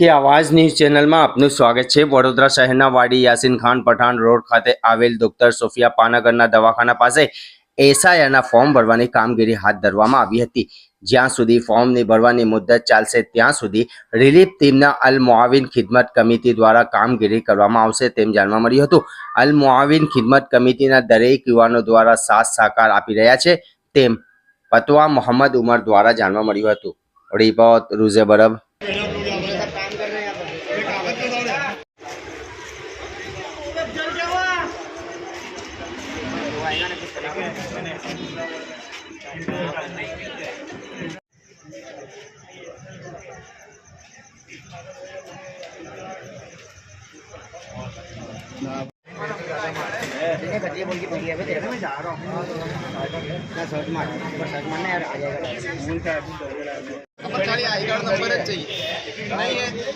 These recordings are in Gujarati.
કે આવાજ ન્યૂઝ ચેનલમાં આપનું સ્વાગત છે. વડોદરા શહેરના વાડી યાસીન ખાન પઠાણ રોડ ખાતે આવેલ ડોક્ટર સોફિયા પાનાગરના દવાખાના પાસે એસઆઈઆરના ફોર્મ ભરવાની કામગીરી હાથ ધરવામાં આવી હતી. જ્યાં સુધી ફોર્મની ભરવાની મુદત ચાલશે, ત્યાં સુધી રિલીફ ટીમના અલ મુઆવિન ખિદમત કમિટી દ્વારા કામગીરી કરવામાં આવશે તેમ જાણવા મળ્યું હતું. અલ મુઆવિન ખિદમત કમિટીના દરેક યુવાનો દ્વારા સાથ સહકાર આપી રહ્યા છે તેમ પતવા મોહમ્મદ ઉમર દ્વારા જાણવા મળ્યું હતું. રિપોર્ટ રૂઝે બરબ. अपन खाली आई कार्ड नंबरच चाहिए नहीं है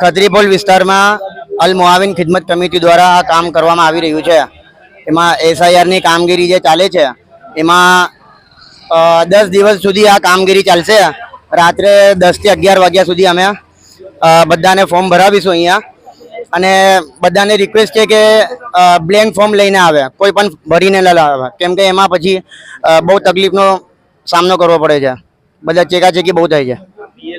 ખત્રીપોલ વિસ્તારમાં અલ મુઆવિન ખિદમત કમિટી દ્વારા આ કામ કરવામાં આવી રહ્યું છે. એમાં એસઆઈઆરની કામગીરી જે ચાલે છે એમાં દસ દિવસ સુધી આ કામગીરી ચાલશે. રાત્રે દસથી અગિયાર વાગ્યા સુધી અમે બધાને ફોર્મ ભરાવીશું અહીંયા. અને બધાને રિક્વેસ્ટ છે કે બ્લેન્ક ફોર્મ લઈને આવે. કોઈ પણ ભરીને ન લાવે કેમ કે એમાં પછી બહુ તકલીફનો સામનો કરવો પડે છે. બધા ચેકાચેકી બહુ થાય છે. ની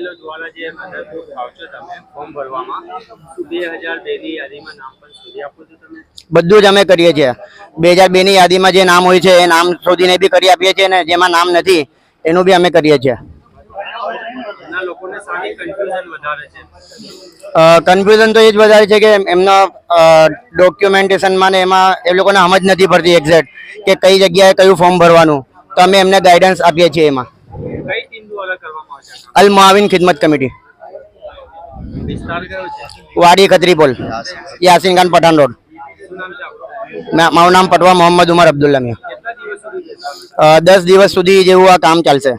બધું જ અમે કરીએ છીએ. બે હજાર બે ની યાદીમાં જે નામ હોય છે એ નામ શોધીને બી કરી આપીએ છીએ અને જેમાં નામ નથી એનું બી અમે કરીએ છીએ. કન્ફ્યુઝન તો એ જ વધારે છે કે એમના ડોક્યુમેન્ટેશનમાં ને એમાં એ લોકોને સમજ નથી પડતી એક્ઝેક્ટ કે કઈ જગ્યાએ કયું ફોર્મ ભરવાનું. તો અમે એમને ગાઈડન્સ આપીએ છીએ એમાં. અલ મુઆવિન ખિદમત કમિટી. વાડી ખત્રીપોલ યાસીન ખાન પઠાણ રોડ. મારું નામ પટવા મોહમ્મદ ઉમર અબ્દુલ્લા મિયા. દસ દિવસ સુધી જેવું આ કામ ચાલશે.